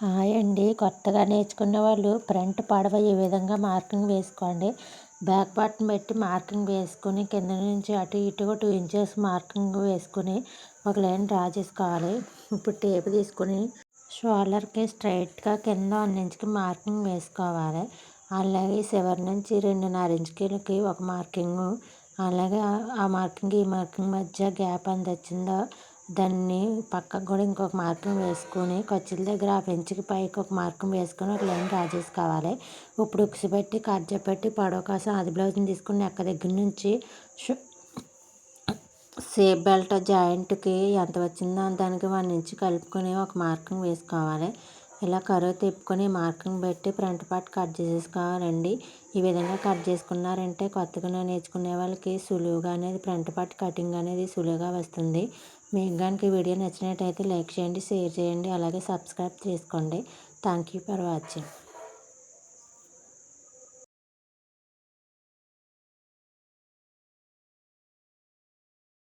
Hi అండి. కొత్తగా నేర్చుకున్న వాళ్ళు ఫ్రంట్ పడవ ఈ విధంగా మార్కింగ్ వేసుకోండి. బ్యాక్ పార్ట్ని పెట్టి మార్కింగ్ వేసుకుని కింద నుంచి అటు ఇటుగా టూ ఇంచెస్ మార్కింగ్ వేసుకుని ఒక లైన్ డ్రా చేసుకోవాలి. ఇప్పుడు టేప్ తీసుకుని షోల్డర్కి స్ట్రైట్గా కింద వన్ మార్కింగ్ వేసుకోవాలి. అలాగే చివరి నుంచి రెండున్నర ఇంచులకి ఒక మార్కింగ్. అలాగే ఆ మార్కింగ్ ఈ మార్కింగ్ మధ్య గ్యాప్ ఎంత వచ్చిందో దాన్ని పక్కకు కూడా ఇంకొక మార్కింగ్ వేసుకొని ఖర్చుల దగ్గర ఆ పెంచుకి పైకి ఒక మార్కం వేసుకొని ఒక లైన్ డ్రా చేసుకోవాలి ఇప్పుడు ఉక్స్ పెట్టి కట్ పెట్టి పడవ కోసం అది బ్లౌజ్ని తీసుకుని అక్క దగ్గర నుంచి సేఫ్ బెల్ట్ జాయింట్కి ఎంత వచ్చిందో దానికి వన్ నుంచి కలుపుకొని ఒక మార్కింగ్ వేసుకోవాలి. ఇలా కరువు తిప్పుకొని మార్కింగ్ పెట్టి ఫ్రంట్ పార్ట్ కట్ చేసేసుకోవాలండి. ఈ విధంగా కట్ చేసుకున్నారంటే కొత్తగా నేర్చుకునే వాళ్ళకి సులువుగా అనేది ఫ్రంట్ పార్ట్ కటింగ్ అనేది సులువుగా వస్తుంది. మీకు కనుక వీడియో నచ్చినట్టయితే లైక్ చేయండి షేర్ చేయండి అలాగే సబ్స్క్రైబ్ చేసుకోండి. Thank you for watching.